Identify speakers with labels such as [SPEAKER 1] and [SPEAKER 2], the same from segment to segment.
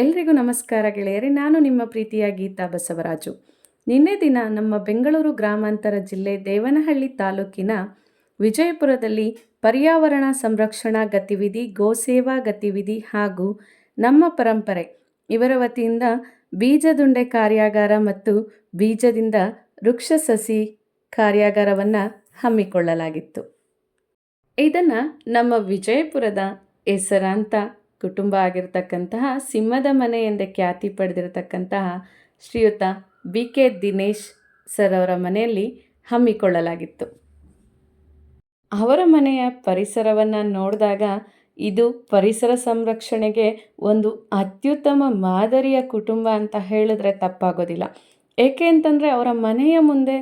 [SPEAKER 1] ಎಲ್ರಿಗೂ ನಮಸ್ಕಾರ ಗೆಳೆಯರೇ, ನಾನು ನಿಮ್ಮ ಪ್ರೀತಿಯ ಗೀತಾ ಬಸವರಾಜು. ನಿನ್ನೆ ದಿನ ನಮ್ಮ ಬೆಂಗಳೂರು ಗ್ರಾಮಾಂತರ ಜಿಲ್ಲೆ ದೇವನಹಳ್ಳಿ ತಾಲೂಕಿನ ವಿಜಯಪುರದಲ್ಲಿ ಪರ್ಯಾವರಣ ಸಂರಕ್ಷಣಾ ಗತಿವಿಧಿ ಗೋಸೇವಾ ಗತಿವಿಧಿ ಹಾಗೂ ನಮ್ಮ ಪರಂಪರೆ, ಇವರ ವತಿಯಿಂದ ಬೀಜದುಂಡೆ ಕಾರ್ಯಾಗಾರ ಮತ್ತು ಬೀಜದಿಂದ ವೃಕ್ಷ ಸಸಿ ಕಾರ್ಯಾಗಾರವನ್ನು ಹಮ್ಮಿಕೊಳ್ಳಲಾಗಿತ್ತು. ಇದನ್ನು ನಮ್ಮ ವಿಜಯಪುರದ ಹೆಸರಾಂತ ಕುಟುಂಬ ಆಗಿರತಕ್ಕಂತಹ ಸಿಂಹದ ಮನೆ ಎಂದೇ ಖ್ಯಾತಿ ಪಡೆದಿರತಕ್ಕಂತಹ ಶ್ರೀಯುತ ಬಿ ಕೆ ದಿನೇಶ್ ಸರ್ ಅವರ ಮನೆಯಲ್ಲಿ ಹಮ್ಮಿಕೊಳ್ಳಲಾಗಿತ್ತು. ಅವರ ಮನೆಯ ಪರಿಸರವನ್ನು ನೋಡಿದಾಗ ಇದು ಪರಿಸರ ಸಂರಕ್ಷಣೆಗೆ ಒಂದು ಅತ್ಯುತ್ತಮ ಮಾದರಿಯ ಕುಟುಂಬ ಅಂತ ಹೇಳಿದ್ರೆ ತಪ್ಪಾಗೋದಿಲ್ಲ. ಏಕೆ ಅಂತಂದರೆ ಅವರ ಮನೆಯ ಮುಂದೆ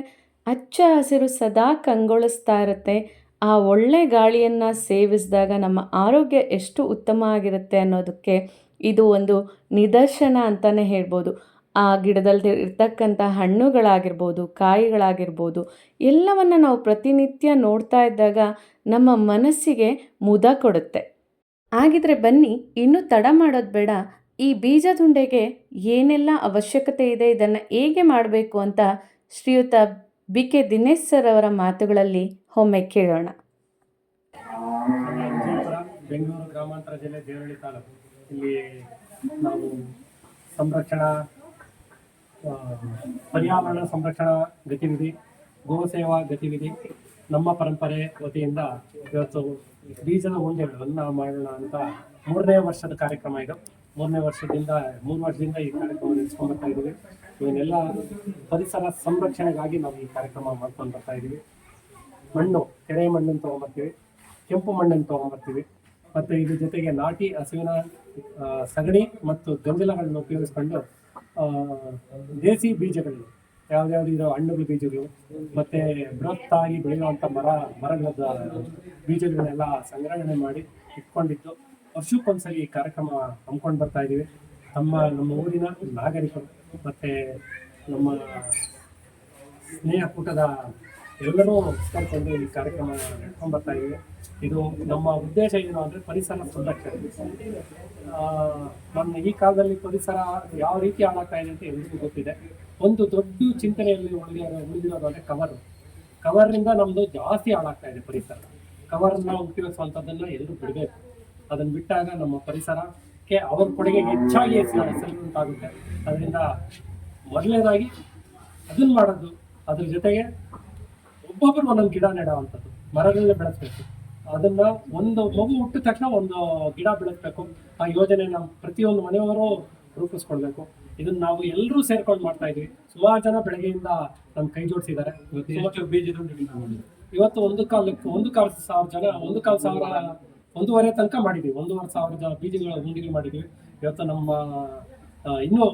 [SPEAKER 1] ಹಚ್ಚ ಹಸಿರು ಸದಾ ಕಂಗೊಳಿಸ್ತಾ ಇರುತ್ತೆ. ಆ ಒಳ್ಳೆ ಗಾಳಿಯನ್ನು ಸೇವಿಸಿದಾಗ ನಮ್ಮ ಆರೋಗ್ಯ ಎಷ್ಟು ಉತ್ತಮ ಆಗಿರುತ್ತೆ ಅನ್ನೋದಕ್ಕೆ ಇದು ಒಂದು ನಿದರ್ಶನ ಅಂತಲೇ ಹೇಳ್ಬೋದು. ಆ ಗಿಡದಲ್ಲಿ ಇರ್ತಕ್ಕಂಥ ಹಣ್ಣುಗಳಾಗಿರ್ಬೋದು, ಕಾಯಿಗಳಾಗಿರ್ಬೋದು, ಎಲ್ಲವನ್ನು ನಾವು ಪ್ರತಿನಿತ್ಯ ನೋಡ್ತಾ ಇದ್ದಾಗ ನಮ್ಮ ಮನಸ್ಸಿಗೆ ಮುದ ಕೊಡುತ್ತೆ. ಹಾಗಿದ್ರೆ ಬನ್ನಿ, ಇನ್ನೂ ತಡ ಮಾಡೋದು ಬೇಡ. ಈ ಬೀಜದುಂಡೆಗೆ ಏನೆಲ್ಲ ಅವಶ್ಯಕತೆ ಇದೆ, ಇದನ್ನು ಹೇಗೆ ಮಾಡಬೇಕು ಅಂತ ಶ್ರೀಯುತ ಬಿ ಕೆ ದಿನೇಶ್ ಸರ್ ಅವರ ಮಾತುಗಳಲ್ಲಿ ಒಮ್ಮೆ ಕೇಳೋಣ.
[SPEAKER 2] ಬೆಂಗಳೂರು ಗ್ರಾಮಾಂತರ ಜಿಲ್ಲೆ ದೇವಳ್ಳಿ ತಾಲೂಕು. ಇಲ್ಲಿ ನಾವು ಸಂರಕ್ಷಣಾ ಪರ್ಯಾವರಣ ಸಂರಕ್ಷಣಾ ಗತಿವಿಧಿ, ಗೋ ಸೇವಾ ಗತಿವಿಧಿ ನಮ್ಮ ಪರಂಪರೆ ವತಿಯಿಂದ ಇವತ್ತು ಬೀಜದ ಉಂಡೆಗಳನ್ನು ಮಾಡೋಣ ಅಂತ ಮೂರನೇ ವರ್ಷದ ಕಾರ್ಯಕ್ರಮ ಇದು. ಮೂರನೇ ವರ್ಷದಿಂದ, ಮೂರು ವರ್ಷದಿಂದ ಈ ಕಾರ್ಯಕ್ರಮ ನಡೆಸ್ಕೊಂಡು ಬರ್ತಾ ಇದ್ದೀವಿ. ಇವನ್ನೆಲ್ಲ ಪರಿಸರ ಸಂರಕ್ಷಣೆಗಾಗಿ ನಾವು ಈ ಕಾರ್ಯಕ್ರಮ ಮಾಡ್ಕೊಂಡು ಬರ್ತಾ ಇದ್ದೀವಿ ಮಣ್ಣು, ಕೆರೆ ಮಣ್ಣನ್ನು ತೊಗೊಂಬರ್ತೀವಿ, ಕೆಂಪು ಮಣ್ಣನ್ನು ತೊಗೊಂಬರ್ತೀವಿ. ಮತ್ತು ಇದ್ರ ಜೊತೆಗೆ ನಾಟಿ ಹಸುವಿನ ಸಗಣಿ ಮತ್ತು ಗಂಜಲಗಳನ್ನು ಉಪಯೋಗಿಸ್ಕೊಂಡು ದೇಸಿ ಬೀಜಗಳು ಯಾವ್ದಾವ್ದು ಇರೋ ಹಣ್ಣುಗಳ ಬೀಜಗಳು, ಮತ್ತೆ ಆಗಿ ಬೆಳೆಯುವಂಥ ಮರ ಮರಗಳ ಬೀಜಗಳನ್ನೆಲ್ಲ ಸಂಗ್ರಹಣೆ ಮಾಡಿ ಇಟ್ಕೊಂಡಿದ್ದು ವರ್ಷಕ್ಕೊಂದ್ಸಲಿ ಈ ಕಾರ್ಯಕ್ರಮ ಹಮ್ಮಿಕೊಂಡು ಬರ್ತಾ ಇದ್ದೀವಿ ನಮ್ಮ ನಮ್ಮ ಊರಿನ ನಾಗರಿಕರು. ಮತ್ತೆ ನಮ್ಮ ಸ್ನೇಹಕೂಟದ ಎಲ್ಲರೂ ಸೇರ್ಕೊಂಡು ಈ ಕಾರ್ಯಕ್ರಮ ಬರ್ತಾ ಇದ್ದೀವಿ. ಇದು ನಮ್ಮ ಉದ್ದೇಶ ಏನು ಅಂದರೆ ಪರಿಸರ ಸಂರಕ್ಷಣೆ. ನಮ್ಮ ಈ ಕಾಲದಲ್ಲಿ ಪರಿಸರ ಯಾವ ರೀತಿ ಹಾಳಾಗ್ತಾ ಇದೆ ಅಂತ ಎಲ್ಲರಿಗೂ ಗೊತ್ತಿದೆ. ಒಂದು ದೊಡ್ಡ ಚಿಂತನೆಯಲ್ಲಿ ಉಳಿದಿರೋ, ಉಳಿದಿರೋದು ಅಂದರೆ ಕವರ್ ಕವರ್ನಿಂದ ನಮ್ಮದು ಜಾಸ್ತಿ ಹಾಳಾಗ್ತಾ ಇದೆ ಪರಿಸರ. ಕವರ್ನ ಉಪಯೋಗಿಸುವಂಥದ್ದನ್ನು ಎಲ್ಲರೂ ಬಿಡಬೇಕು. ಅದನ್ನು ಬಿಟ್ಟಾಗ ನಮ್ಮ ಪರಿಸರಕ್ಕೆ ಅವ್ರ ಕೊಡುಗೆ ಹೆಚ್ಚಾಗಿ ಸಲ್ಲುವಂತಾಗುತ್ತೆ ಅದರಿಂದ ಮೊದಲನೇದಾಗಿ ಅದನ್ನ ಮಾಡೋದು ಅದ್ರ ಜೊತೆಗೆ ಒಬ್ಬೊಬ್ಬರು ಒಂದೊಂದು ಗಿಡ ನೆಡುವಂಥದ್ದು ಮರಗಳನ್ನ ಬೆಳೆಸ್ಬೇಕು. ಅದನ್ನ ಒಂದು ಮಗು ಹುಟ್ಟಿದ ತಕ್ಷಣ ಒಂದು ಗಿಡ ಬೆಳೆಸ್ಬೇಕು. ಆ ಯೋಜನೆ ನಾವು ಪ್ರತಿಯೊಂದು ಮನೆಯವರು ರೂಪಿಸ್ಕೊಳ್ಬೇಕು. ಇದನ್ನ ನಾವು ಎಲ್ಲರೂ ಸೇರ್ಕೊಂಡು ಮಾಡ್ತಾ ಇದ್ವಿ. ಸುಮಾರು ಜನ ಬೆಳಗ್ಗೆಯಿಂದ ನಮ್ಮ ಕೈ ಜೋಡಿಸಿದ್ದಾರೆ. ಇವತ್ತು ಒಂದು ಕಾಲಕ್ಕೆ ಒಂದು ಕಾಲ್ ಸಾವಿರ ಜನ ಒಂದು ಕಾಲ್ ಸಾವಿರ ಒಂದೂವರೆ ತನಕ ಮಾಡಿದ್ದೀವಿ ಒಂದೂವರೆ ಸಾವಿರದ ಬೀಜಗಳ ಗುಂಡಿಗೆ ಮಾಡಿದ್ದೀವಿ ಇವತ್ತು ನಮ್ಮ ಇನ್ನೂ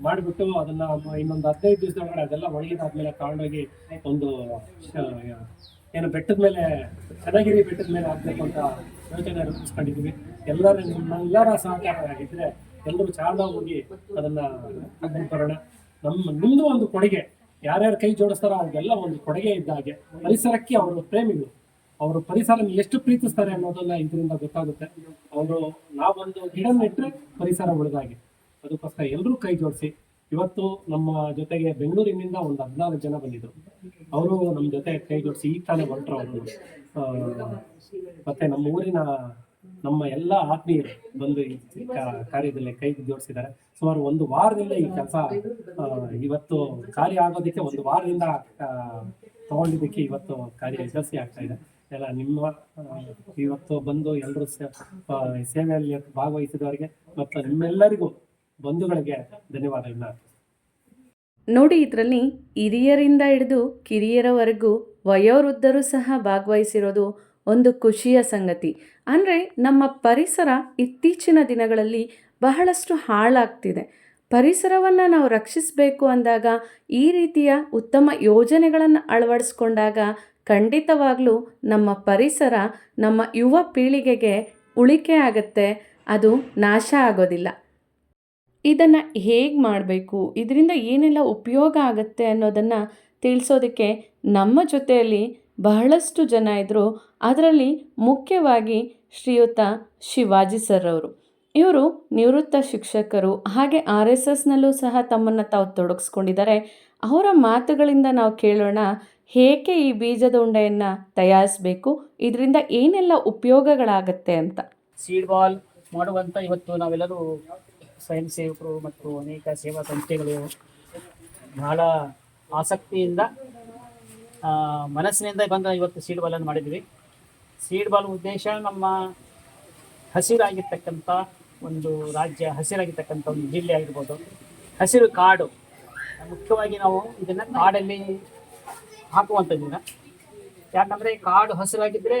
[SPEAKER 2] ಮಾಡಿಬಿಟ್ಟು ಅದನ್ನ ಇನ್ನೊಂದು ಹದಿನೈದು ದಿವಸದೊಳಗಡೆ ಅದೆಲ್ಲ ಒಣಗಿದಾದ್ಮೇಲೆ ತಗೊಂಡೋಗಿ ಒಂದು ಏನು ಬೆಟ್ಟದ ಮೇಲೆ, ಚನ್ನಗಿರಿ ಬೆಟ್ಟದ ಮೇಲೆ ಆಗಬೇಕು ಅಂತ ಯೋಚನೆ ರೂಪಿಸ್ಕೊಂಡಿದ್ವಿ. ಎಲ್ಲರ ನಿಮ್ಮೆಲ್ಲರ ಸಹಕಾರ ಆಗಿದ್ರೆ ಎಲ್ಲರೂ ಚಾರ್ಜ್ ಹೋಗಿ ಅದನ್ನ ಬರೋಣ ನಮ್ಮ ನಿಮ್ಮದು ಒಂದು ಕೊಡುಗೆ. ಯಾರ್ಯಾರು ಕೈ ಜೋಡಿಸ್ತಾರೋ ಅವ್ರಿಗೆಲ್ಲ ಒಂದು ಕೊಡುಗೆ ಇದ್ದ ಹಾಗೆ. ಪರಿಸರಕ್ಕೆ ಅವರು ಪ್ರೇಮಿಗಳು. ಅವರು ಪರಿಸರ ಎಷ್ಟು ಪ್ರೀತಿಸ್ತಾರೆ ಅನ್ನೋದನ್ನ ಇದರಿಂದ ಗೊತ್ತಾಗುತ್ತೆ. ಅವರು ನಾವೊಂದು ಗಿಡ ನೆಟ್ಟರೆ ಪರಿಸರ ಉಳಿದಾಗೆ ಅದಕ್ಕೋಸ್ಕರ ಎಲ್ಲರೂ ಕೈ ಜೋಡಿಸಿ. ಇವತ್ತು ನಮ್ಮ ಜೊತೆಗೆ ಬೆಂಗಳೂರಿನಿಂದ ಒಂದು ಹದಿನಾರು ಜನ ಬಂದಿದ್ರು. ಅವರು ನಮ್ಮ ಜೊತೆ ಕೈ ಜೋಡಿಸಿ ಈಗ ತಾನೇ ಹೊರಟ್ರು ಅವರು. ಮತ್ತೆ ನಮ್ಮ ಊರಿನ ನಮ್ಮ ಎಲ್ಲ ಆತ್ಮೀಯರು ಬಂದು ಈ ಕಾರ್ಯದಲ್ಲಿ ಕೈ ಜೋಡಿಸಿದ್ದಾರೆ. ಸುಮಾರು ಒಂದು ವಾರದಿಂದ ಈ ಕೆಲಸ ಇವತ್ತು ಕಾರ್ಯ ಆಗೋದಕ್ಕೆ ಒಂದು ವಾರದಿಂದ ತಗೊಂಡಿದ್ದಕ್ಕೆ ಇವತ್ತು ಕಾರ್ಯ ಯಶಸ್ವಿ ಆಗ್ತಾ ಇದೆ. ಎಲ್ಲ ನಿಮ್ಮ ಇವತ್ತು ಬಂದು ಎಲ್ಲರೂ ಸೇವೆಯಲ್ಲಿ ಭಾಗವಹಿಸಿದವರಿಗೆ ಮತ್ತು ನಿಮ್ಮೆಲ್ಲರಿಗೂ ಬಂಧುಗಳಿಗೆ ಧನ್ಯವಾದಗಳನ್ನ
[SPEAKER 1] ನೋಡಿ ಇದರಲ್ಲಿ ಹಿರಿಯರಿಂದ ಹಿಡಿದು ಕಿರಿಯರವರೆಗೂ ವಯೋವೃದ್ಧರು ಸಹ ಭಾಗವಹಿಸಿರೋದು ಒಂದು ಖುಷಿಯ ಸಂಗತಿ. ಅಂದರೆ ನಮ್ಮ ಪರಿಸರ ಇತ್ತೀಚಿನ ದಿನಗಳಲ್ಲಿ ಬಹಳಷ್ಟು ಹಾಳಾಗ್ತಿದೆ. ಪರಿಸರವನ್ನು ನಾವು ರಕ್ಷಿಸಬೇಕು ಅಂದಾಗ ಈ ರೀತಿಯ ಉತ್ತಮ ಯೋಜನೆಗಳನ್ನು ಅಳವಡಿಸ್ಕೊಂಡಾಗ ಖಂಡಿತವಾಗ್ಲೂ ನಮ್ಮ ಪರಿಸರ ನಮ್ಮ ಯುವ ಪೀಳಿಗೆಗೆ ಉಳಿಕೆ ಆಗುತ್ತೆ, ಅದು ನಾಶ ಆಗೋದಿಲ್ಲ. ಇದನ್ನು ಹೇಗೆ ಮಾಡಬೇಕು? ಇದರಿಂದ ಏನೆಲ್ಲ ಉಪಯೋಗ ಆಗುತ್ತೆ ಅನ್ನೋದನ್ನು ತಿಳಿಸೋದಕ್ಕೆ ನಮ್ಮ ಜೊತೆಯಲ್ಲಿ ಬಹಳಷ್ಟು ಜನ ಇದ್ದರು ಅದರಲ್ಲಿ ಮುಖ್ಯವಾಗಿ ಶ್ರೀಯುತ ಶಿವಾಜಿ ಸರ್ ಅವರು. ಇವರು ನಿವೃತ್ತ ಶಿಕ್ಷಕರು, ಹಾಗೆ ಆರ್ ಎಸ್ ಎಸ್ನಲ್ಲೂ ಸಹ ತಮ್ಮನ್ನು ತಾವು ತೊಡಗಿಸ್ಕೊಂಡಿದ್ದಾರೆ. ಅವರ ಮಾತುಗಳಿಂದ ನಾವು ಕೇಳೋಣ. ಹೇಗೆ ಈ ಬೀಜದ ಉಂಡೆಯನ್ನು ತಯಾರಿಸಬೇಕು? ಇದರಿಂದ ಏನೆಲ್ಲ ಉಪಯೋಗಗಳಾಗತ್ತೆ ಅಂತ.
[SPEAKER 3] ಸೀಡ್ ಬಾಲ್ ಮಾಡುವಂತ ಇವತ್ತು ನಾವೆಲ್ಲರೂ ಸ್ವಯಂ ಸೇವಕರು ಮತ್ತು ಅನೇಕ ಸೇವಾ ಸಂಸ್ಥೆಗಳು ಬಹಳ ಆಸಕ್ತಿಯಿಂದ ಮನಸ್ಸಿನಿಂದ ಬಂದ ಇವತ್ತು ಸೀಡ್ ಬಾಲನ್ನು ಮಾಡಿದ್ವಿ. ಸೀಡ್ ಬಾಲ್ ಉದ್ದೇಶ ನಮ್ಮ ಹಸಿರಾಗಿರ್ತಕ್ಕಂಥ ಒಂದು ರಾಜ್ಯ, ಹಸಿರಾಗಿರ್ತಕ್ಕಂಥ ಒಂದು ಜಿಲ್ಲೆ ಆಗಿರ್ಬೋದು. ಹಸಿರು ಕಾಡು. ಮುಖ್ಯವಾಗಿ ನಾವು ಇದನ್ನು ಕಾಡಲ್ಲಿ ಹಾಕುವಂಥದ್ದು ಯಾಕಂದ್ರೆ ಕಾಡು ಹಸಿರಾಗಿದ್ರೆ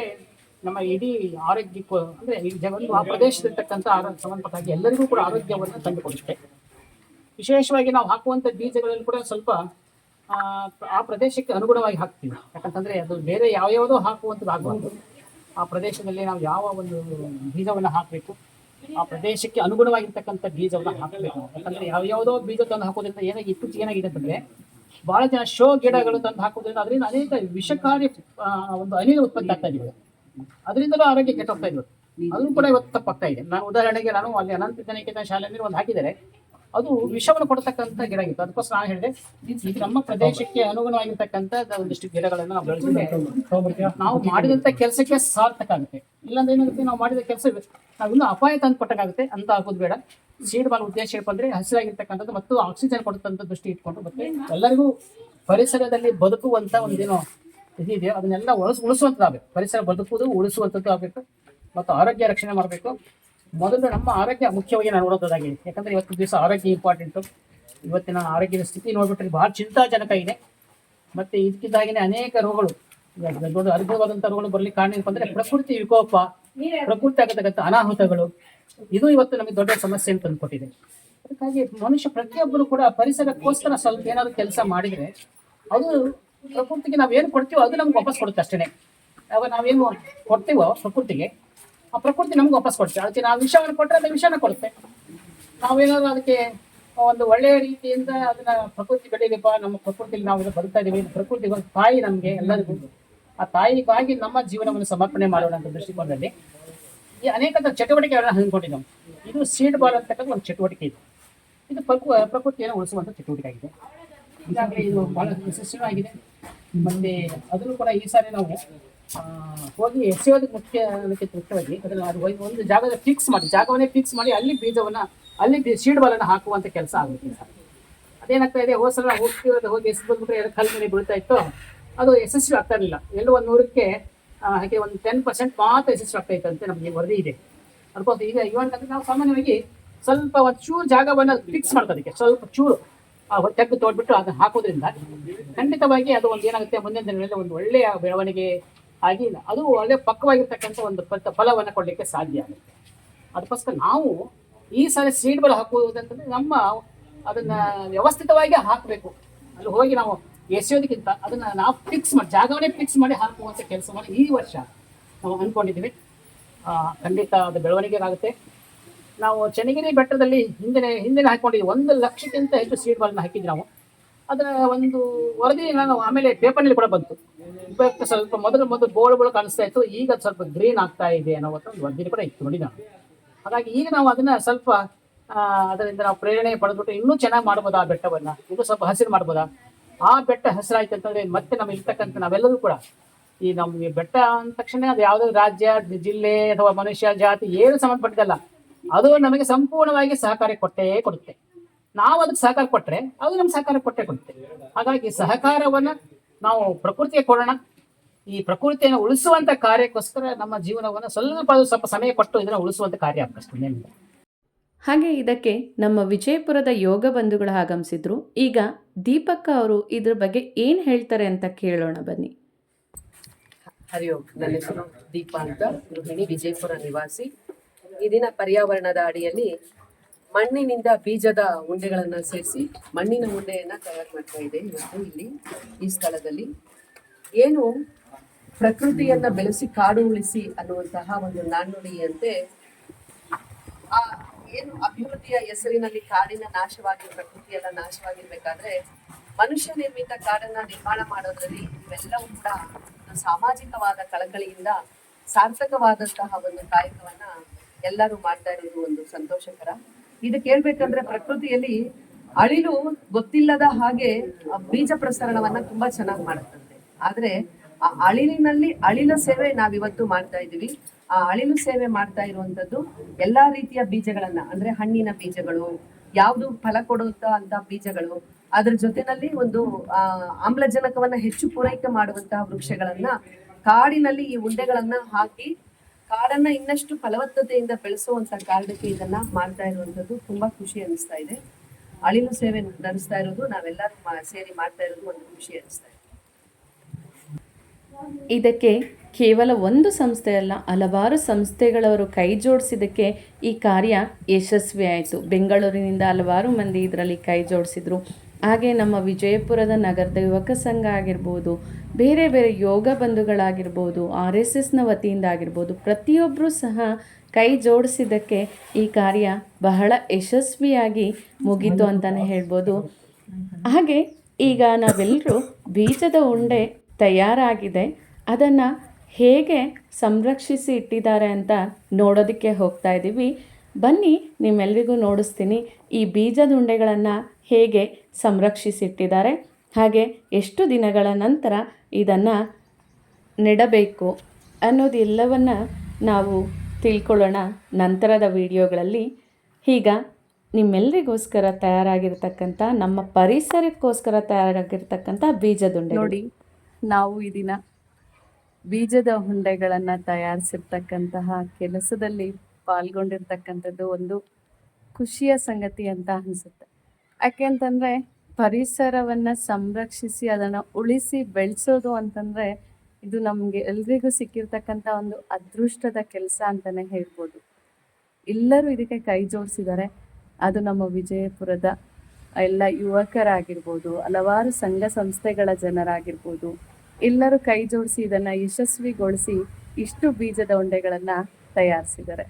[SPEAKER 3] ನಮ್ಮ ಇಡೀ ಆರೋಗ್ಯಕ್ಕೂ ಅಂದ್ರೆ ಈ ಜ- ಒಂದು ಆ ಪ್ರದೇಶದಲ್ಲಿರ್ತಕ್ಕಂಥ ಆರೋಗ್ಯ ಸಂಬಂಧಪಟ್ಟಾಗಿ ಎಲ್ಲರಿಗೂ ಕೂಡ ಆರೋಗ್ಯವನ್ನು ತಂದುಕೊಡುತ್ತೆ. ವಿಶೇಷವಾಗಿ ನಾವು ಹಾಕುವಂತ ಬೀಜಗಳಲ್ಲಿ ಕೂಡ ಸ್ವಲ್ಪ ಆ, ಪ್ರದೇಶಕ್ಕೆ ಅನುಗುಣವಾಗಿ ಹಾಕ್ತೀವಿ. ಯಾಕಂತಂದ್ರೆ ಅದು ಬೇರೆ ಯಾವ್ಯಾವುದೋ ಹಾಕುವಂಥದ್ದು ಆಗಬಾರ್ದು. ಆ ಪ್ರದೇಶದಲ್ಲಿ ನಾವು ಯಾವ ಒಂದು ಬೀಜವನ್ನು ಹಾಕಬೇಕು ಆ ಪ್ರದೇಶಕ್ಕೆ ಅನುಗುಣವಾಗಿರ್ತಕ್ಕಂಥ ಬೀಜವನ್ನು ಹಾಕಬೇಕು. ಯಾಕಂದ್ರೆ ಯಾವ್ಯಾವುದೋ ಬೀಜ ತಂದು ಹಾಕೋದ್ರಿಂದ ಏನಾಗಿ ಇತ್ತೀಚೆಗೆ ಏನಾಗಿದೆ ಅಂತಂದ್ರೆ ಬಹಳ ಜನ ಶೋ ಗಿಡಗಳು ತಂದು ಹಾಕೋದ್ರಿಂದ ಅದರಿಂದ ಅನೇಕ ವಿಷಕಾರಿ ಒಂದು ಅನಿಲ ಉತ್ಪತ್ತಿ ಆಗ್ತಾ ಇದೆ. ಅದರಿಂದಲೂ ಆರೋಗ್ಯ ಕೆಟ್ಟೋಗ್ತಾ ಇದ್ರು ಅದು ಕೂಡ ಇವತ್ತು ತಪ್ಪಾಗ್ತಾ ಇದೆ. ನಾನು ಉದಾಹರಣೆಗೆ ನಾನು ಅಲ್ಲಿ ಅನಂತ ಜನಕೇತನ ಶಾಲೆಯಲ್ಲಿ ಒಂದು ಹಾಕಿದರೆ ಅದು ವಿಷವನ್ನು ಕೊಡ್ತಕ್ಕಂಥ ಗಿಡ ಇತ್ತು ಅದಕ್ಕೋಸ್ಕರ ನಾನು ಹೇಳಿದೆ ನಮ್ಮ ಪ್ರದೇಶಕ್ಕೆ ಅನುಗುಣವಾಗಿರ್ತಕ್ಕಂಥ ಒಂದಿಷ್ಟು ಗಿಡಗಳನ್ನು ನಾವು ಬೆಳೆಸಿದ್ರೆ ನಾವು ಮಾಡಿದಂತ ಕೆಲಸಕ್ಕೆ ಸಾರ್ಥಕ ಆಗುತ್ತೆ. ಇಲ್ಲಾಂದ್ರೆ ಏನಾಗುತ್ತೆ? ನಾವು ಮಾಡಿದ ಕೆಲಸ ನಾವು ಇನ್ನೂ ಅಪಾಯ ತಂದು ಕೊಟ್ಟಾಗುತ್ತೆ ಅಂತ ಆಗೋದು ಬೇಡ. ಸೀಡ್ ಬಾಲ್ ಉದ್ದೇಶ ಏನಪ್ಪ ಅಂದ್ರೆ ಹಸಿರಾಗಿರ್ತಕ್ಕಂಥದ್ದು ಮತ್ತು ಆಕ್ಸಿಜನ್ ಕೊಡುತ್ತಂತ ದೃಷ್ಟಿ ಇಟ್ಕೊಂಡು ಮತ್ತೆ ಎಲ್ಲರಿಗೂ ಪರಿಸರದಲ್ಲಿ ಬದುಕುವಂತ ಒಂದೇನೋ ಇದೆಯೋ ಅದನ್ನೆಲ್ಲ ಉಳಿಸ್, ಉಳಿಸುವಂಥದ್ದಾಗಬೇಕು. ಪರಿಸರ ಬದುಕುವುದು, ಉಳಿಸುವಂಥದ್ದು ಆಗಬೇಕು ಮತ್ತು ಆರೋಗ್ಯ ರಕ್ಷಣೆ ಮಾಡಬೇಕು. ಮೊದಲು ನಮ್ಮ ಆರೋಗ್ಯ ಮುಖ್ಯವಾಗಿ ನಾನು ನೋಡೋದಾಗಿದೆ ಯಾಕಂದ್ರೆ ಇವತ್ತು ದಿವಸ ಆರೋಗ್ಯ ಇಂಪಾರ್ಟೆಂಟು ಇವತ್ತಿನ ಆರೋಗ್ಯದ ಸ್ಥಿತಿ ನೋಡ್ಬಿಟ್ರೆ ಬಹಳ ಚಿಂತಾಜನಕ ಇದೆ. ಮತ್ತೆ ಇದಕ್ಕಿದ್ದಾಗಿನೇ ಅನೇಕ ರೋಗಗಳು ದೊಡ್ಡ ಅರ್ಧವಾದಂಥ ರೋಗಗಳು ಬರ್ಲಿಕ್ಕೆ ಕಾರಣ ಏನಪ್ಪ ಅಂದ್ರೆ ಪ್ರಕೃತಿ ವಿಕೋಪ, ಪ್ರಕೃತಿ ಆಗತಕ್ಕಂಥ ಅನಾಹುತಗಳು. ಇದು ಇವತ್ತು ನಮಗೆ ದೊಡ್ಡ ಸಮಸ್ಯೆ ಅಂತ ತಂದುಕೊಟ್ಟಿದೆ ಅದಕ್ಕಾಗಿ ಮನುಷ್ಯ ಪ್ರತಿಯೊಬ್ಬರು ಕೂಡ ಪರಿಸರಕ್ಕೋಸ್ಕರ ಸ್ವಲ್ಪ ಏನಾದ್ರು ಕೆಲಸ ಮಾಡಿದ್ರೆ ಅದು ಪ್ರಕೃತಿಗೆ ನಾವೇನು ಕೊಡ್ತೀವೋ ಅದು ನಮ್ಗೆ ವಾಪಸ್ ಕೊಡುತ್ತೆ ಅಷ್ಟೇ ಯಾವಾಗ ನಾವೇನು ಕೊಡ್ತೀವೋ ಪ್ರಕೃತಿಗೆ, ಆ ಪ್ರಕೃತಿ ನಮ್ಗೆ ವಾಪಸ್ ಕೊಡುತ್ತೆ. ಅದಕ್ಕೆ ನಾವು ವಿಷವನ್ನು ಕೊಟ್ಟರೆ ಅದು ವಿಷನ ಕೊಡುತ್ತೆ. ನಾವೇನಾದ್ರು ಅದಕ್ಕೆ ಒಂದು ಒಳ್ಳೆಯ ರೀತಿಯಿಂದ ಅದನ್ನ ಪ್ರಕೃತಿ ಬೆಳೀಲಿಪ್ಪ ನಮ್ಮ ಪ್ರಕೃತಿಯಲ್ಲಿ ನಾವು ಬರ್ತಾ ಇದೀವಿ ಪ್ರಕೃತಿ ಒಂದು ತಾಯಿ ನಮಗೆ ಎಲ್ಲರಿಗೂ. ಆ ತಾಯಿಗಾಗಿ ನಮ್ಮ ಜೀವನವನ್ನು ಸಮರ್ಪಣೆ ಮಾಡೋಣ ಅಂತ ದೃಷ್ಟಿಕೋನದಲ್ಲಿ ಈ ಅನೇಕ ಚಟುವಟಿಕೆಗಳನ್ನ ಹಂಚ್ಕೊಂಡಿದ್ದಾವೆ ಇದು ಸೀಡ್ ಬಾಲ್ ಅಂತಕ್ಕಂಥ ಒಂದು ಚಟುವಟಿಕೆ ಇದು. ಇದು ಪ್ರಕೃ, ಪ್ರಕೃತಿಯನ್ನು ಉಳಿಸುವಂತ ಚಟುವಟಿಕೆ ಆಗಿದೆ. ಈಗಾಗಲೇ ಇದು ಬಹಳ ಯಶಸ್ವಿಯಾಗಿದೆ ಮತ್ತೆ ಅದನ್ನು ಕೂಡ ಈ ಸಾರಿ ನಾವು ಹೋಗಿ ಎಸೆಯೋದಕ್ಕೆ ಮುಖ್ಯ ಮುಖ್ಯವಾಗಿ ಅದನ್ನ ಅದು ಒಂದು- ಜಾಗದ ಫಿಕ್ಸ್ ಮಾಡಿ, ಜಾಗವನ್ನೇ ಫಿಕ್ಸ್ ಮಾಡಿ ಅಲ್ಲಿ ಬೀಜವನ್ನ, ಅಲ್ಲಿ ಸೀಡ್ ಬಾಲನ್ನು ಹಾಕುವಂಥ ಕೆಲಸ ಆಗುತ್ತೆ ಸರ್. ಅದೇನಾಗ್ತಾ ಇದೆ? ಹೋದ ಸಲ ಹೋಗ್ತಿರೋದು ಹೋಗಿ ಎರಡು ಕಲ್ ಮೇಲೆ ಬೀಳ್ತಾ ಇತ್ತು ಅದು ಯಶಸ್ವಿ ಆಗ್ತಾ ಇರಲಿಲ್ಲ. ಎಲ್ಲೋ ಒಂದು ನೂರಕ್ಕೆ ಹಾಗೆ ಒಂದು ಟೆನ್ ಪರ್ಸೆಂಟ್ ಮಾತ್ರ ಯಶಸ್ವಿ ಆಗ್ತಾ ಇತ್ತು ಅಂತ ನಮಗೆ ವರದಿ ಇದೆ. ಅದಕ್ಕೋಸ್ಕರ ಈಗ ಇವಾಗ ನಾವು ಸಾಮಾನ್ಯವಾಗಿ ಸ್ವಲ್ಪ ಒಂದು ಚೂರು ಜಾಗವನ್ನು ಫಿಕ್ಸ್ ಮಾಡ್ಕೋದಕ್ಕೆ ಸ್ವಲ್ಪ ಚೂರು ತೆಗ್ದು ತೋಡ್ಬಿಟ್ಟು ಅದನ್ನ ಹಾಕೋದ್ರಿಂದ ಖಂಡಿತವಾಗಿ ಅದು ಒಂದು ಏನಾಗುತ್ತೆ, ಮುಂದಿನ ದಿನಗಳಲ್ಲಿ ಒಂದು ಒಳ್ಳೆಯ ಬೆಳವಣಿಗೆ ಆಗಿ, ಅದು ಒಳ್ಳೆ ಪಕ್ವವಾಗಿರ್ತಕ್ಕಂಥ ಒಂದು ಫಲವನ್ನು ಫಲವನ್ನ ಕೊಡಲಿಕ್ಕೆ ಸಾಧ್ಯ ಆಗುತ್ತೆ. ಅದಕ್ಕೋಸ್ಕರ ನಾವು ಈ ಸಲ ಸೀಡ್ ಬಲ ಹಾಕುವುದಂತಂದ್ರೆ ನಮ್ಮ ಅದನ್ನ ವ್ಯವಸ್ಥಿತವಾಗಿ ಹಾಕಬೇಕು. ಅಲ್ಲಿ ಹೋಗಿ ನಾವು ಎಸೆಯೋದಕ್ಕಿಂತ ಅದನ್ನ ನಾವು ಫಿಕ್ಸ್ ಮಾಡಿ ಜಾಗವನ್ನೇ ಫಿಕ್ಸ್ ಮಾಡಿ ಹಾಕುವಂತ ಕೆಲಸವನ್ನು ಈ ವರ್ಷ ನಾವು ಅನ್ಕೊಂಡಿದ್ದೀವಿ. ಆ, ಖಂಡಿತ ಅದು ಬೆಳವಣಿಗೆ ಆಗುತ್ತೆ ನಾವು ಚನ್ನಗಿರಿ ಬೆಟ್ಟದಲ್ಲಿ ಹಿಂದಿನ ಹಿಂದಿನ ಹಾಕೊಂಡಿದ್ವಿ. ಒಂದು ಲಕ್ಷಕ್ಕಿಂತ ಹೆಚ್ಚು ಸೀಡ್ ಬಾಲ್ನ ಹಾಕಿದ್ವಿ ನಾವು. ಅದರ ಒಂದು ವರದಿ ನಾನು ಆಮೇಲೆ ಪೇಪರ್ನಲ್ಲಿ ಕೂಡ ಬಂತು. ಉಪಯುಕ್ತ ಸ್ವಲ್ಪ ಮೊದಲು ಮೊದಲು ಬೋರ್ಡ್ಗಳು ಕಾಣಿಸ್ತಾ ಇತ್ತು. ಈಗ ಸ್ವಲ್ಪ ಗ್ರೀನ್ ಆಗ್ತಾ ಇದೆ ಅನ್ನೋ ಒಂದು ವರದಿ ಕೂಡ ಇತ್ತು ನೋಡಿ ನಾನು. ಹಾಗಾಗಿ ಈಗ ನಾವು ಅದನ್ನ ಸ್ವಲ್ಪ ಅದರಿಂದ ನಾವು ಪ್ರೇರಣೆ ಪಡೆದ್ಬಿಟ್ಟು ಇನ್ನೂ ಚೆನ್ನಾಗಿ ಮಾಡ್ಬೋದಾ ಆ ಬೆಟ್ಟವನ್ನ? ಇನ್ನೂ ಸ್ವಲ್ಪ ಹಸಿರು ಮಾಡ್ಬೋದಾ? ಆ ಬೆಟ್ಟ ಹೆಸರಾಯ್ತು ಅಂತಂದ್ರೆ ಮತ್ತೆ ನಮ್ಮ ಇರ್ತಕ್ಕಂಥ ನಾವೆಲ್ಲರೂ ಕೂಡ ಈ ನಮ್ಗೆ ಬೆಟ್ಟ ಅಂದ ತಕ್ಷಣ ಅದು ಯಾವುದೋ ರಾಜ್ಯ ಜಿಲ್ಲೆ ಅಥವಾ ಮನುಷ್ಯ, ಜಾತಿ ಏನು ಸಂಬಂಧಪಟ್ಟಿದ್ದಲ್ಲ, ಅದು ನಮಗೆ ಸಂಪೂರ್ಣವಾಗಿ ಸಹಕಾರ ಕೊಟ್ಟೇ ಕೊಡುತ್ತೆ. ನಾವು ಅದಕ್ಕೆ ಸಹಕಾರ ಕೊಟ್ಟರೆ ಅದು ನಮ್ಗೆ ಸಹಕಾರ ಕೊಟ್ಟೇ ಕೊಡುತ್ತೆ. ಹಾಗಾಗಿ ಸಹಕಾರವನ್ನ ನಾವು ಪ್ರಕೃತಿಗೆ ಕೊಡೋಣ. ಈ ಪ್ರಕೃತಿಯನ್ನು ಉಳಿಸುವಂತ ಕಾರ್ಯಕ್ಕೋಸ್ಕರ ನಮ್ಮ ಜೀವನವನ್ನು ಸ್ವಲ್ಪ ಸ್ವಲ್ಪ ಸಮಯ ಕೊಟ್ಟು ಇದನ್ನ ಉಳಿಸುವಂತ ಕಾರ್ಯ ಆಗ್ತದೆ
[SPEAKER 1] ಹಾಗೆ ಇದಕ್ಕೆ ನಮ್ಮ ವಿಜಯಪುರದ ಯೋಗ ಬಂಧುಗಳು ಆಗಮಿಸಿದ್ರು. ಈಗ ದೀಪಕ್ಕ ಅವರು ಇದ್ರ ಬಗ್ಗೆ ಏನು ಹೇಳ್ತಾರೆ ಅಂತ ಕೇಳೋಣ ಬನ್ನಿ.
[SPEAKER 4] ಹರಿ ಓಂ. ನನ್ನ ಹೆಸರು ದೀಪ ಅಂತ, ಗೃಹಿಣಿ ವಿಜಯಪುರ ನಿವಾಸಿ. ಈ ದಿನ ಪರ್ಯಾವರಣದ ಅಡಿಯಲ್ಲಿ ಮಣ್ಣಿನಿಂದ ಬೀಜದ ಉಂಡೆಗಳನ್ನ ಸೇರಿಸಿ ಮಣ್ಣಿನ ಉಂಡೆಯನ್ನ ತಯಾರು ಮಾಡ್ತಾ ಇದೆ ಇವತ್ತು ಇಲ್ಲಿ, ಈ ಸ್ಥಳದಲ್ಲಿ. ಏನು ಪ್ರಕೃತಿಯನ್ನ ಬೆಳೆಸಿ ಕಾಡು ಉಳಿಸಿ ಅನ್ನುವಂತಹ ಒಂದು ನಾಣ್ಣುಡಿಯಂತೆ ಆ ಏನು ಅಭಿವೃದ್ಧಿಯ ಹೆಸರಿನಲ್ಲಿ ಕಾಡಿನ ನಾಶವಾಗಿ, ಪ್ರಕೃತಿಯೆಲ್ಲ ನಾಶವಾಗಿರ್ಬೇಕಾದ್ರೆ ಮನುಷ್ಯ ನಿರ್ಮಿತ ಕಾಡನ್ನ ನಿರ್ಮಾಣ ಮಾಡೋದ್ರಲ್ಲಿ ಇವೆಲ್ಲವೂ ಕೂಡ ಸಾಮಾಜಿಕವಾದ ಕಳಕಳಿಯಿಂದ ಸಾರ್ಥಕವಾದಂತಹ ಒಂದು ಕಾಯಕವನ್ನ ಎಲ್ಲರೂ ಮಾಡ್ತಾ ಇರೋದು ಒಂದು ಸಂತೋಷಕರ. ಇದು ಹೇಳ್ಬೇಕಂದ್ರೆ ಪ್ರಕೃತಿಯಲ್ಲಿ ಅಳಿಲು ಗೊತ್ತಿಲ್ಲದ ಹಾಗೆ ಬೀಜ ಪ್ರಸರಣವನ್ನ ತುಂಬಾ ಚೆನ್ನಾಗಿ ಮಾಡುತ್ತಂತೆ. ಆದ್ರೆ ಆ ಅಳಿಲಿನಲ್ಲಿ ಅಳಿಲ ಸೇವೆ ನಾವಿವತ್ತು ಮಾಡ್ತಾ ಇದೀವಿ ಆ, ಅಳಿಲು ಸೇವೆ ಮಾಡ್ತಾ ಇರುವಂತದ್ದು ಎಲ್ಲಾ ರೀತಿಯ ಬೀಜಗಳನ್ನ, ಅಂದ್ರೆ ಹಣ್ಣಿನ ಬೀಜಗಳು, ಯಾವ್ದು ಫಲ ಕೊಡುವಂತ ಅಂತ ಬೀಜಗಳು, ಅದ್ರ ಜೊತೆನಲ್ಲಿ ಒಂದು, ಆ, ಆಮ್ಲಜನಕವನ್ನ ಹೆಚ್ಚು ಪೂರೈಕೆ ಮಾಡುವಂತಹ ವೃಕ್ಷಗಳನ್ನ ಕಾಡಿನಲ್ಲಿ ಈ ಉಂಡೆಗಳನ್ನ ಹಾಕಿ ಕಾಡನ್ನ ಇನ್ನಷ್ಟು ಫಲವತ್ತತೆಯಿಂದ ಬೆಳೆಸುವಂತ ಕಾರಣಕ್ಕೆ ಇದನ್ನ ಮಾಡ್ತಾ ಇರುವಂತದ್ದು ತುಂಬಾ ಖುಷಿ ಅನಿಸ್ತಾ ಇದೆ. ಅಳಿಲು ಸೇವೆ ನಡೆಸ್ತಾ ಇರೋದು, ನಾವೆಲ್ಲರೂ ಸೇರಿ ಮಾಡ್ತಾ ಇರೋದು ಒಂದು ಖುಷಿ ಅನಿಸ್ತಾ ಇದೆ.
[SPEAKER 1] ಇದಕ್ಕೆ ಕೇವಲ ಒಂದು ಸಂಸ್ಥೆಯಲ್ಲ ಹಲವಾರು ಸಂಸ್ಥೆಗಳವರು ಕೈ ಜೋಡಿಸಿದ್ದಕ್ಕೆ ಈ ಕಾರ್ಯ ಯಶಸ್ವಿ ಆಯಿತು. ಬೆಂಗಳೂರಿನಿಂದ ಹಲವಾರು ಮಂದಿ ಇದರಲ್ಲಿ ಕೈ ಜೋಡಿಸಿದ್ರು. ಹಾಗೆ ನಮ್ಮ ವಿಜಯಪುರದ ನಗರದ ಯುವಕ ಸಂಘ ಆಗಿರ್ಬೋದು, ಬೇರೆ ಬೇರೆ ಯೋಗ ಬಂಧುಗಳಾಗಿರ್ಬೋದು, ಆರ್ ಎಸ್ ಎಸ್ನ ವತಿಯಿಂದ ಆಗಿರ್ಬೋದು ಪ್ರತಿಯೊಬ್ಬರೂ ಸಹ ಕೈ ಜೋಡಿಸಿದ್ದಕ್ಕೆ ಈ ಕಾರ್ಯ ಬಹಳ ಯಶಸ್ವಿಯಾಗಿ ಮುಗೀತು ಅಂತಲೇ ಹೇಳ್ಬೋದು. ಹಾಗೆ ಈಗ ನಾವೆಲ್ಲರೂ ಬೀಜದ ಉಂಡೆ ತಯಾರಾಗಿದೆ. ಅದನ್ನು ಹೇಗೆ ಸಂರಕ್ಷಿಸಿ ಇಟ್ಟಿದ್ದಾರೆ ಅಂತ ನೋಡೋದಕ್ಕೆ ಹೋಗ್ತಾ ಇದ್ದೀವಿ. ಬನ್ನಿ, ನಿಮ್ಮೆಲ್ರಿಗೂ ನೋಡಿಸ್ತೀನಿ ಈ ಬೀಜದುಂಡೆಗಳನ್ನು ಹೇಗೆ ಸಂರಕ್ಷಿಸಿಟ್ಟಿದ್ದಾರೆ ಹಾಗೆ ಎಷ್ಟು ದಿನಗಳ ನಂತರ ಇದನ್ನು ನೆಡಬೇಕು ಅನ್ನೋದೆಲ್ಲವನ್ನು ನಾವು ತಿಳ್ಕೊಳ್ಳೋಣ ನಂತರದ ವಿಡಿಯೋಗಳಲ್ಲಿ. ಈಗ ನಿಮ್ಮೆಲ್ಲರಿಗೋಸ್ಕರ ತಯಾರಾಗಿರ್ತಕ್ಕಂಥ, ನಮ್ಮ ಪರಿಸರಕ್ಕೋಸ್ಕರ ತಯಾರಾಗಿರ್ತಕ್ಕಂಥ ಬೀಜದುಂಡೆ ನೋಡಿ, ನಾವು ಈ ದಿನ ಬೀಜದ ಉಂಡೆಗಳನ್ನು ತಯಾರಿಸಿರ್ತಕ್ಕಂತಹ ಕೆಲಸದಲ್ಲಿ ಪಾಲ್ಗೊಂಡಿರ್ತಕ್ಕಂಥದ್ದು ಒಂದು ಖುಷಿಯ ಸಂಗತಿ ಅಂತ ಅನಿಸುತ್ತೆ. ಯಾಕೆಂತಂದರೆ ಪರಿಸರವನ್ನು ಸಂರಕ್ಷಿಸಿ ಅದನ್ನು ಉಳಿಸಿ ಬೆಳೆಸೋದು ಅಂತಂದರೆ ಇದು ನಮಗೆ ಎಲ್ರಿಗೂ ಸಿಕ್ಕಿರ್ತಕ್ಕಂಥ ಒಂದು ಅದೃಷ್ಟದ ಕೆಲಸ ಅಂತಲೇ ಹೇಳ್ಬೋದು. ಎಲ್ಲರೂ ಇದಕ್ಕೆ ಕೈ ಜೋಡಿಸಿದ್ದಾರೆ. ಅದು ನಮ್ಮ ವಿಜಯಪುರದ ಎಲ್ಲ ಯುವಕರಾಗಿರ್ಬೋದು, ಹಲವಾರು ಸಂಘ ಸಂಸ್ಥೆಗಳ ಜನರಾಗಿರ್ಬೋದು ಎಲ್ಲರೂ ಕೈ ಜೋಡಿಸಿ ಇದನ್ನು ಯಶಸ್ವಿಗೊಳಿಸಿ ಇಷ್ಟು ಬೀಜದ ಉಂಡೆಗಳನ್ನು ತಯಾರಿಸಿದ್ದಾರೆ.